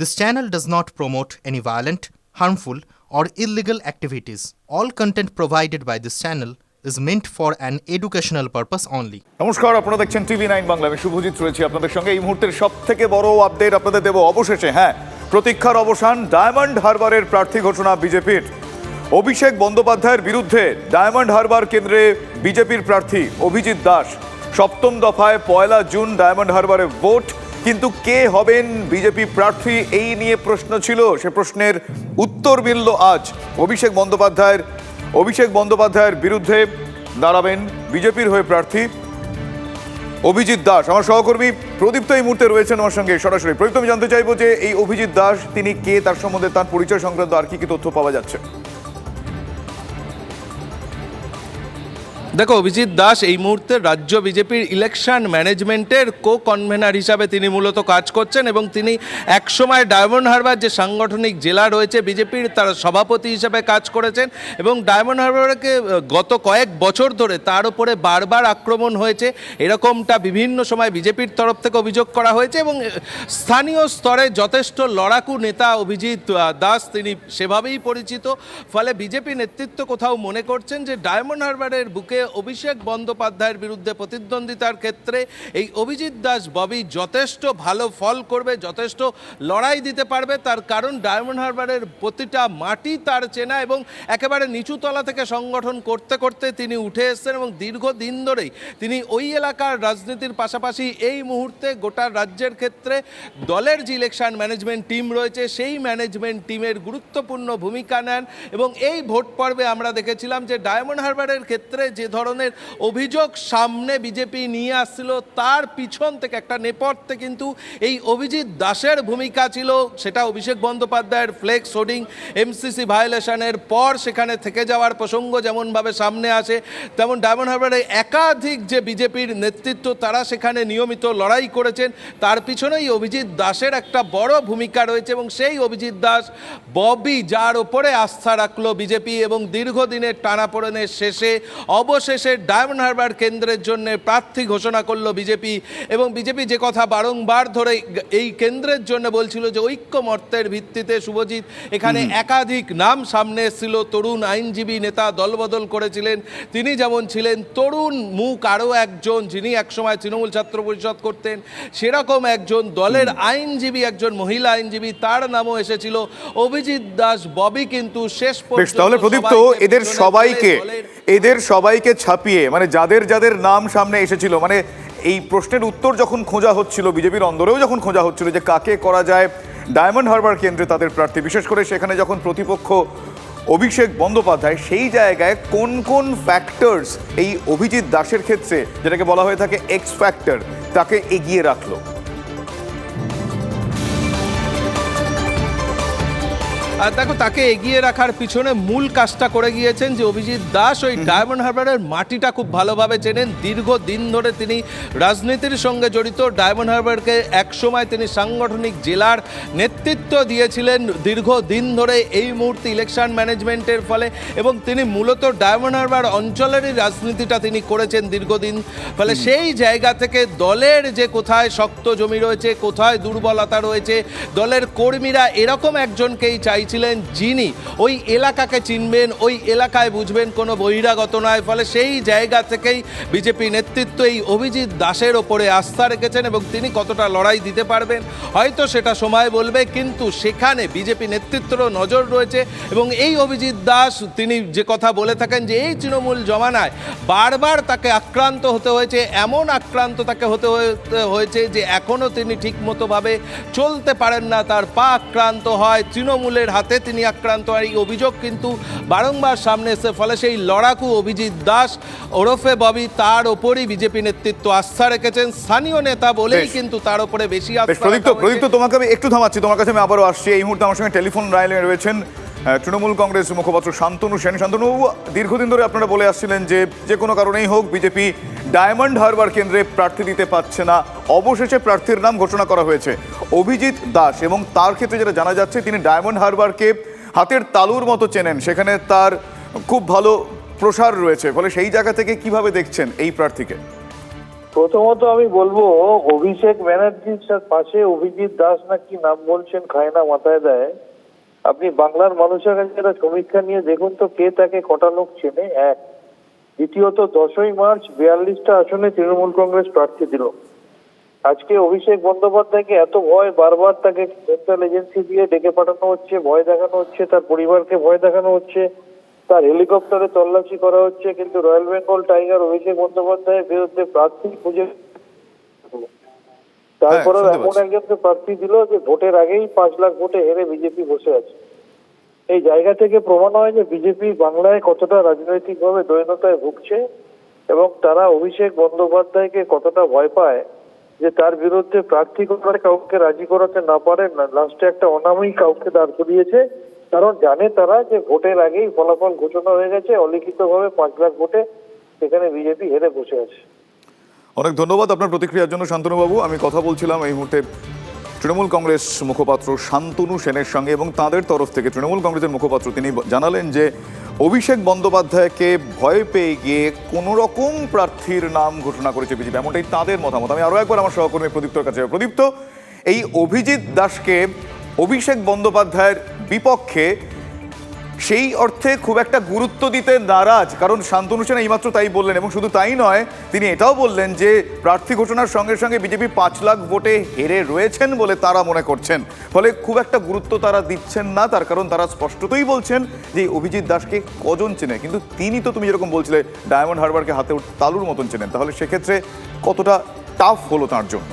This channel does not promote any violent, harmful, or illegal activities. All content provided by this channel is meant for an educational purpose only. নমস্কার আপনারা দেখছেন TV nine Bangla আমি শুভজিৎ রয়েছি আপনাদের সঙ্গে। এই মুহূর্তের সব থেকে বড় আপডেট আপনাদের দেব অবশেষে হ্যাঁ প্রতীক্ষার অবসান ডায়মন্ড হারবারের প্রার্থী ঘোষণা বিজেপির। অভিষেক বন্দ্যোপাধ্যায়ের বিরুদ্ধে ডায়মন্ড হারবার কেন্দ্রে বিজেপির প্রার্থী অভিজিৎ দাস। সপ্তম দফায় পয়লা জুন ডায়মন্ড হারবারে ভোট। কিন্তু কে হবেন বিজেপি প্রার্থী এই নিয়ে প্রশ্ন ছিল। সে প্রশ্নের উত্তর মিলল আজ। অভিষেক বন্দ্যোপাধ্যায়ের অভিষেক বন্দ্যোপাধ্যায়ের বিরুদ্ধে দাঁড়াবেন বিজেপির হয়ে প্রার্থী অভিজিৎ দাস। আমার সহকর্মী প্রদীপ তো এই মুহূর্তে রয়েছেন আমার সঙ্গে। সরাসরি প্রদীপ, আমি জানতে চাইব যে এই অভিজিৎ দাস, তিনি কে? তার সম্বন্ধে তার পরিচয় সংক্রান্ত আর কি কি তথ্য পাওয়া যাচ্ছে? দেখো, অভিজিৎ দাস এই মুহূর্তে রাজ্য বিজেপির ইলেকশন ম্যানেজমেন্টের কো কনভেনার হিসাবে তিনি মূলত কাজ করছেন এবং তিনি একসময় ডায়মন্ড হারবার যে সাংগঠনিক জেলা রয়েছে, বিজেপির তার সভাপতি হিসাবে কাজ করেছেন এবং ডায়মন্ড হারবারকে গত কয়েক বছর ধরে তার উপরে বারবার আক্রমণ হয়েছে। এরকমটা বিভিন্ন সময় বিজেপির তরফ থেকে অভিযোগ করা হয়েছে এবং স্থানীয় স্তরে যথেষ্ট লড়াকু নেতা অভিজিৎ দাস তিনি সেভাবেই পরিচিত। ফলে বিজেপি নেতৃত্ব কোথাও মনে করছেন যে, ডায়মন্ড হারবারের বুকে অভিষেক বন্দ্যোপাধ্যায়ের বিরুদ্ধে প্রতিদ্বন্দ্বিতার ক্ষেত্রে এই অভিজিৎ দাস, ববি যথেষ্ট ভালো ফল করবে, যথেষ্ট লড়াই দিতে পারবে। তার কারণ ডায়মন্ড হারবারের প্রতিটা মাটি তার চেনা এবং একেবারে নিচুতলা থেকে সংগঠন করতে করতে তিনি উঠে এসেছেন এবং দীর্ঘদিন ধরেই তিনি ওই এলাকার রাজনীতির পাশাপাশি এই মুহূর্তে গোটা রাজ্যের ক্ষেত্রে দলের যে ইলেকশন ম্যানেজমেন্ট টিম রয়েছে, সেই ম্যানেজমেন্ট টিমের গুরুত্বপূর্ণ ভূমিকা নেন এবং এই ভোট পর্বে আমরা দেখেছিলাম যে ডায়মন্ড হারবারের ক্ষেত্রে যে ধরনের অভিযোগ সামনে বিজেপি নিয়ে আসছিল। তার পিছন থেকে একটা নেপথ্যে কিন্তু এই অভিজিৎ দাসের ভূমিকা ছিল। সেটা অভিষেক বন্দ্যোপাধ্যায়ের ফ্লেক্স হোর্ডিং এমসিসি ভায়োলেশনের পর সেখানে থেকে যাওয়ার প্রসঙ্গ যেমনভাবে সামনে আসে, তেমন ডায়মন্ড হারবারে একাধিক যে বিজেপির নেতৃত্ব, তারা সেখানে নিয়মিত লড়াই করেছেন। তার পিছনেই অভিজিৎ দাসের একটা বড় ভূমিকা রয়েছে এবং সেই অভিজিৎ দাস ববি যার ওপরে আস্থা রাখল বিজেপি এবং দীর্ঘদিনের টানাপোড়েনের শেষে অবশেষে ডায়মন্ড হারবার কেন্দ্রের জন্য প্রার্থী ঘোষণা করল বিজেপি এবং বিজেপি যে কথা বারংবার ধরে এই কেন্দ্রের জন্য বলছিল যে ঐক্যমত্যের ভিত্তিতে শুভজিৎ এখানে একাধিক নাম সামনে এসেছিল। তরুণ আইনজীবী নেতা দলবদল করেছিলেন। তিনি যেমন ছিলেন তরুণ মুখ আরও একজন যিনি একসময় তৃণমূল ছাত্র পরিষদ করতেন সেরকম একজন দলের আইনজীবী একজন মহিলা আইনজীবী তার নামও এসেছিল। অভিজিৎ দাস ববি কিন্তু শেষ তাহলে প্রদীপ তো সবাইকে এদের সবাইকে সবাইকে ছাপিয়ে মানে যাদের যাদের নাম সামনে এসেছিল মানে এই প্রশ্নের উত্তর যখন খোঁজা হচ্ছিল, বিজেপির অন্দরেও যখন খোঁজা হচ্ছিল যে কাকে করা যায়, ডায়মন্ড হারবার কেন্দ্রে তাদের প্রার্থী, বিশেষ করে সেখানে যখন প্রতিপক্ষ অভিষেক বন্দ্যোপাধ্যায়, সেই জায়গায় কোন কোন ফ্যাক্টরস এই অভিজিৎ দাসের ক্ষেত্রে, যেটাকে বলা হয়ে থাকে এক্স ফ্যাক্টর তাকে এগিয়ে রাখল? আর দেখো তাকে এগিয়ে রাখার পিছনে মূল কাজটা করে গিয়েছেন যে অভিজিৎ দাস। ওই ডায়মন্ড হারবারের মাটিটা খুব ভালোভাবে চেনেন। দীর্ঘ দিন ধরে তিনি রাজনীতির সঙ্গে জড়িত। ডায়মন্ড হারবারকে একসময় তিনি সাংগঠনিক জেলার নেতৃত্ব দিয়েছিলেন। দীর্ঘ দিন ধরে এই মুহূর্তে ইলেকশন ম্যানেজমেন্টের ফলে এবং তিনি মূলত ডায়মন্ড হারবার অঞ্চলেরই রাজনীতিটা তিনি করেছেন দীর্ঘদিন। ফলে সেই জায়গা থেকে দলের যে কোথায় শক্ত জমি রয়েছে কোথায় দুর্বলতা রয়েছে দলের কর্মীরা এরকম একজনকেই চাইছিলেন যিনি, ওই এলাকাকে চিনবেন, ওই এলাকায় বুঝবেন কোনো বহিরাগত নয়। ফলে সেই জায়গা থেকেই বিজেপি নেতৃত্ব এই অভিজিৎ দাসের ওপরে আস্থা রেখেছেন এবং তিনি কতটা লড়াই দিতে পারবেন, হয়তো সেটা সময় বলবে, কিন্তু সেখানে বিজেপি নেতৃত্বেরও নজর রয়েছে এবং এই অভিজিৎ দাস, তিনি যে কথা বলে থাকেন যে এই তৃণমূল জমানায় বারবার তাকে আক্রান্ত হতে হয়েছে, এমন আক্রান্ত তাকে হতে হয়েছে যে এখনও তিনি ঠিকমতোভাবে চলতে পারেন না, তার পা আক্রান্ত হয়, তৃণমূলের হাতে তিনি আক্রান্ত হয় এই অভিযোগ কিন্তু বারংবার সামনে এসে ফলে সেই লড়াকু অভিজিৎ দাস ওরফে ববি তার ওপরই বিজেপি নেতৃত্ব আস্থা রেখেছেন। স্থানীয় নেতা বলেই কিন্তু তার উপরে বেশি প্রদীপ্ত প্রদীপ্ত তোমাকে আমি একটু থামাচ্ছি তোমার কাছে আমি আবারও আসছি। এই মুহূর্তে আমার সঙ্গে টেলিফোন লাইনে রয়েছেন তৃণমূল কংগ্রেস মুখপাত্র শান্তনু সেন। শান্তনু, দীর্ঘদিন ধরে আপনারা বলে আসছিলেন যে যে কোনো কারণেই হোক বিজেপি ডায়মন্ড হারবার কেন্দ্রে প্রার্থী দিতে পারছে না। অবশেষে প্রার্থীর নাম ঘোষণা করা হয়েছে। অভিজিৎ দাস এবং তার ক্ষেত্রে যেটা জানা যাচ্ছে, তিনি ডায়মন্ড হারবারকে হাতের তালুর মতো চেনেন। সেখানে তার খুব ভালো প্রসার রয়েছে। ফলে সেই জায়গা থেকে কীভাবে দেখছেন এই প্রার্থীকে? প্রথমত আমি বলব, অভিষেক ব্যানার্জির পাশে অভিজিৎ দাস না কি নাম বলছেন, খায় না, মাথায় দেয়। আপনি বাংলার মানুষের কাছে সমীক্ষা নিয়ে দেখুন তো কে তাকে কটা লোক চেনে। এক, দ্বিতীয়ত দশই মার্চ বিয়াল্লিশটা আসনে তৃণমূল কংগ্রেস প্রার্থী দিল। আজকে অভিষেক বন্দ্যোপাধ্যায়কে এত ভয় বারবার তাকে সেন্ট্রাল এজেন্সি দিয়ে ডেকে পাঠানো হচ্ছে, ভয় দেখানো হচ্ছে, তার পরিবারকে ভয় দেখানো হচ্ছে, তার হেলিকপ্টারে তল্লাশি করা হচ্ছে, কিন্তু রয়্যাল বেঙ্গল টাইগার অভিষেক বন্দ্যোপাধ্যায়ের বিরুদ্ধে প্রার্থী খুঁজে তারপরে এমন একজনকে প্রার্থী দিল যে ভোটের আগেই পাঁচ লাখ ভোটে হেরে বিজেপি বসে আছে। এই জায়গা থেকে প্রমাণ হয় যে বিজেপি বাংলায় কতটা রাজনৈতিকভাবে দৈনতায় ভুগছে এবং তারা অভিষেক বন্দ্যোপাধ্যায়কে কতটা ভয় পায় যে তার বিরুদ্ধে প্রার্থী করার কাউকে রাজি করাতে না পারে লাস্টে একটা অনামী কাউকে দাঁড় করিয়েছে। কারণ জানে তারা যে ভোটের আগেই ফলাফল ঘোষণা হয়ে গেছে অলিখিতভাবে পাঁচ লাখ ভোটে সেখানে বিজেপি হেরে বসে আছে। অনেক ধন্যবাদ আপনার প্রতিক্রিয়ার জন্য, শান্তনুবাবু। আমি কথা বলছিলাম এই মুহূর্তে তৃণমূল কংগ্রেস মুখপাত্র শান্তনু সেনের সঙ্গে এবং তাদের তরফ থেকে তৃণমূল কংগ্রেসের মুখপাত্র তিনি জানালেন যে, অভিষেক বন্দ্যোপাধ্যায়কে ভয় পেয়ে গিয়ে কোনো রকম প্রার্থীর নাম ঘোষণা করেছে বিজেপি, এমনটাই তাদের মতামত। আমি আরও একবার আমার সহকর্মী প্রদীপ্তর কাছে প্রদীপ্ত, এই অভিজিৎ দাসকে অভিষেক বন্দ্যোপাধ্যায়ের বিপক্ষে সেই অর্থে খুব একটা গুরুত্ব দিতে নারাজ, কারণ শান্তনু সেন এইমাত্র তাই বললেন এবং শুধু তাই নয়, তিনি এটাও বললেন যে প্রার্থী ঘোষণার সঙ্গে সঙ্গে বিজেপি পাঁচ লাখ ভোটে হেরে রয়েছেন বলে তারা মনে করছেন। ফলে খুব একটা গুরুত্ব তারা দিচ্ছেন না, তার কারণ তারা স্পষ্টতই বলছেন যে অভিজিৎ দাসকে কজন চেনে? কিন্তু তিনি তো তুমি যেরকম বলছিলে, ডায়মন্ড হারবারকে হাতে তালুর মতন চেনেন। তাহলে সেক্ষেত্রে কতটা টাফ হলো তার জন্য?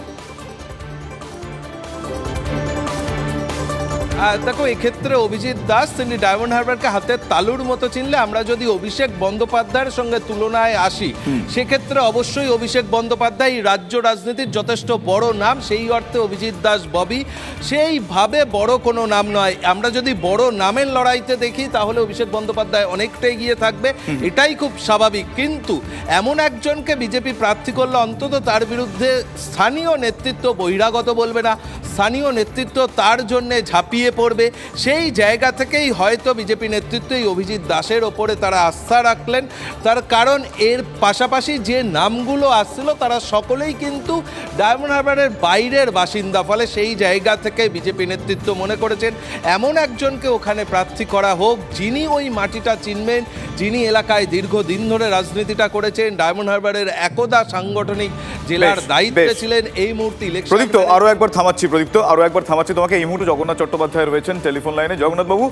দেখো এক্ষেত্রে অভিজিৎ দাস তিনি ডায়মন্ড হারবারকে হাতের তালুর মতো চিনলে আমরা যদি অভিষেক বন্দ্যোপাধ্যায়ের সঙ্গে তুলনায় আসি সেক্ষেত্রে অবশ্যই অভিষেক বন্দ্যোপাধ্যায় রাজ্য রাজনীতির যথেষ্ট বড় নাম। সেই অর্থে অভিজিৎ দাস ববি। সেইভাবে বড় কোনো নাম নয়। আমরা যদি বড় নামের লড়াইতে দেখি তাহলে অভিষেক বন্দ্যোপাধ্যায় অনেকটা এগিয়ে থাকবে। এটাই খুব স্বাভাবিক। কিন্তু এমন একজনকে বিজেপি প্রার্থী করলে অন্তত তার বিরুদ্ধে স্থানীয় নেতৃত্ব বহিরাগত বলবে না। স্থানীয় নেতৃত্ব তার জন্যে ঝাঁপিয়ে পড়বে। সেই জায়গা থেকেই হয়তো বিজেপি নেতৃত্ব এই অভিজিৎ দাসের ওপরে তারা আস্থা রাখলেন। তার কারণ এর পাশাপাশি যে নামগুলো আসছিল তারা সকলেই কিন্তু ডায়মন্ড হারবারের বাইরের বাসিন্দা। ফলে সেই জায়গা থেকে বিজেপি নেতৃত্ব মনে করেছেন এমন একজনকে ওখানে প্রার্থী করা হোক যিনি ওই মাটিটা চিনবেন যিনি এলাকায় দীর্ঘদিন ধরে রাজনীতিটা করেছেন। ডায়মন্ড হারবারের একদা সাংগঠনিক জেলার দায়িত্বে ছিলেন এই মুহূর্তে ইলেকশন প্রদীপ্ত আরও একবার থামাচ্ছি প্রদীপ্ত আরও একবার থামাচ্ছি। তোমাকে এই মুহূর্তে জগন্নাথ চট্টোপাধ্যায় রয়েছেন? টেলিফোন লাইনে। জগন্নাথ বাবু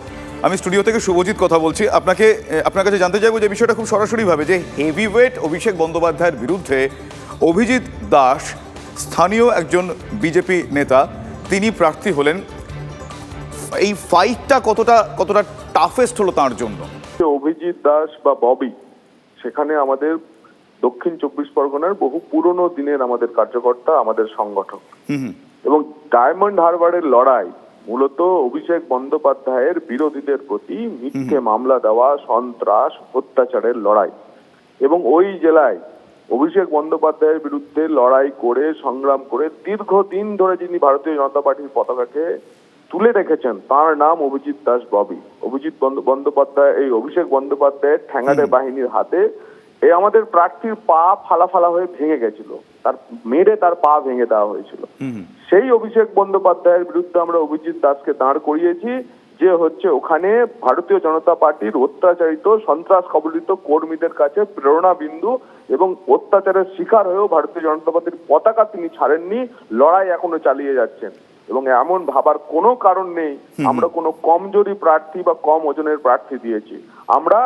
আমি স্টুডিও থেকে শুভজিৎ কথা বলছি। আপনাকে আপনার কাছে জানতে চাইব যে বিষয়টা খুব সরাসরি ভাবে যে হেভিওয়েট অভিষেক বন্দ্যোপাধ্যায়ের বিরুদ্ধে অভিজিৎ দাস স্থানীয় একজন বিজেপি নেতা তিনি প্রার্থী হলেন। এই ফাইটটা কতটা কতটা টাফেস্ট হলো তার জন্য? অভিজিৎ দাস বা ববি সেখানে আমাদের দক্ষিণ চব্বিশ পরগনার বহু পুরনো দিনের আমাদের কার্যকর্তা আমাদের সংগঠক। এবং ডায়মন্ড হারবারের লড়াই মূলত অভিষেক বন্দ্যোপাধ্যায়ের বিরোধীদের প্রতি মিথ্যে মামলা দেওয়া সন্ত্রাস অত্যাচারের লড়াই। এবং ওই জেলায় অভিষেক বন্দ্যোপাধ্যায়ের বিরুদ্ধে লড়াই করে সংগ্রাম করে দীর্ঘদিন ধরে যিনি ভারতীয় জনতা পার্টির পতাকাকে তুলে রেখেছেন তার নাম অভিজিৎ দাস ববি। অভিজিৎ বন্দ্যোপাধ্যায় এই অভিষেক বন্দ্যোপাধ্যায়ের ঠ্যাঙ্গাটে বাহিনীর হাতে এই আমাদের প্রার্থীর পা ফালা ফালা হয়ে ভেঙে গেছিল। তার মেরে তার পা ভেঙে দেওয়া হয়েছিল। সেই অভিষেক বন্দ্যোপাধ্যায়ের বিরুদ্ধে আমরা অভিজিৎ দাসকে দাঁড় করিয়েছি যে হচ্ছে ওখানে ভারতীয় জনতা পার্টির অত্যাচারিত সন্ত্রাস কবলিত কর্মীদের কাছে প্রেরণা বিন্দু এবং অত্যাচারের শিকার হয়েও ভারতীয় জনতা পার্টির পতাকা তিনি ছাড়েননি লড়াই এখনও চালিয়ে যাচ্ছেন। এবং এমন ভাবার কোনো কারণ নেই আমরা কোনো কমজোরি প্রার্থী বা কম ওজনের প্রার্থী দিয়েছি। আমরা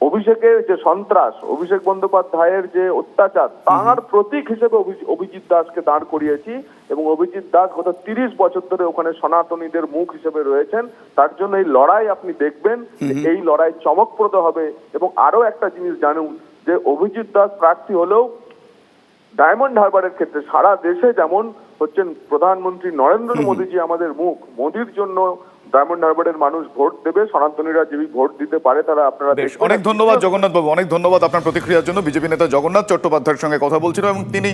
অভিষেকের যে সন্ত্রাস অভিষেক বন্দ্যোপাধ্যায়ের যে অত্যাচার তার প্রতীক হিসেবে অভি- অভিজিৎ দাসকে দাঁড় করিয়েছি এবং অভিজিৎ দাস গত তিরিশ বছর ধরে ওখানে সনাতনীদের মুখ হিসেবে রয়েছেন। তার জন্য এই লড়াই আপনি দেখবেন এই লড়াই চমকপ্রদ হবে এবং আরও একটা জিনিস জানুন যে অভিজিৎ দাস প্রার্থী হলেও ডায়মন্ড হারবারের ক্ষেত্রে সারা দেশে যেমন হচ্ছেন প্রধানমন্ত্রী নরেন্দ্র মোদীজি আমাদের মুখ মোদির জন্য ডায়মন্ড হারবারের মানুষ ভোট দেবে সনাতনীরা যদি ভোট দিতে পারে তারা আপনারা অনেক ধন্যবাদ জগন্নাথ বাবু অনেক ধন্যবাদ আপনার প্রতিক্রিয়ার জন্য। বিজেপি নেতা জগন্নাথ চট্টোপাধ্যায়ের সঙ্গে কথা বলছিল এবং তিনি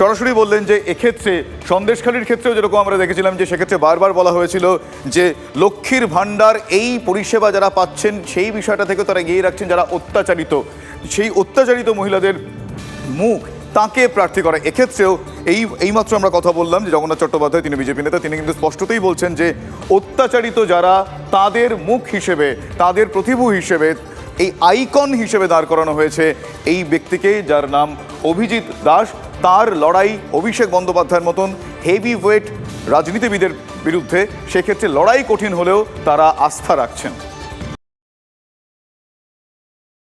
সরাসরি বললেন যে এক্ষেত্রে সন্দেশখালীর ক্ষেত্রেও যেরকম আমরা দেখেছিলাম যে সেক্ষেত্রে বারবার বলা হয়েছিল যে লক্ষ্মীর ভাণ্ডার এই পরিষেবা যারা পাচ্ছেন সেই বিষয়টা থেকে তারা এগিয়ে রাখছেন যারা অত্যাচারিত। সেই অত্যাচারিত মহিলাদের মুখ তাকে প্রার্থী করা। এক্ষেত্রেও এই, এইমাত্র আমরা কথা বললাম যে জগন্নাথ চট্টোপাধ্যায়, তিনি বিজেপি নেতা, তিনি কিন্তু স্পষ্টতই বলছেন যে অত্যাচারিত যারা, তাদের মুখ হিসেবে, তাদের প্রতিভু হিসেবে, এই আইকন হিসেবে দাঁড় করানো হয়েছে এই ব্যক্তিকে যার নাম অভিজিৎ দাস। তার লড়াই অভিষেক বন্দ্যোপাধ্যায়ের মতন হেভি ওয়েট রাজনীতিবিদের বিরুদ্ধে। সেক্ষেত্রে লড়াই কঠিন হলেও তারা আস্থা রাখছেন।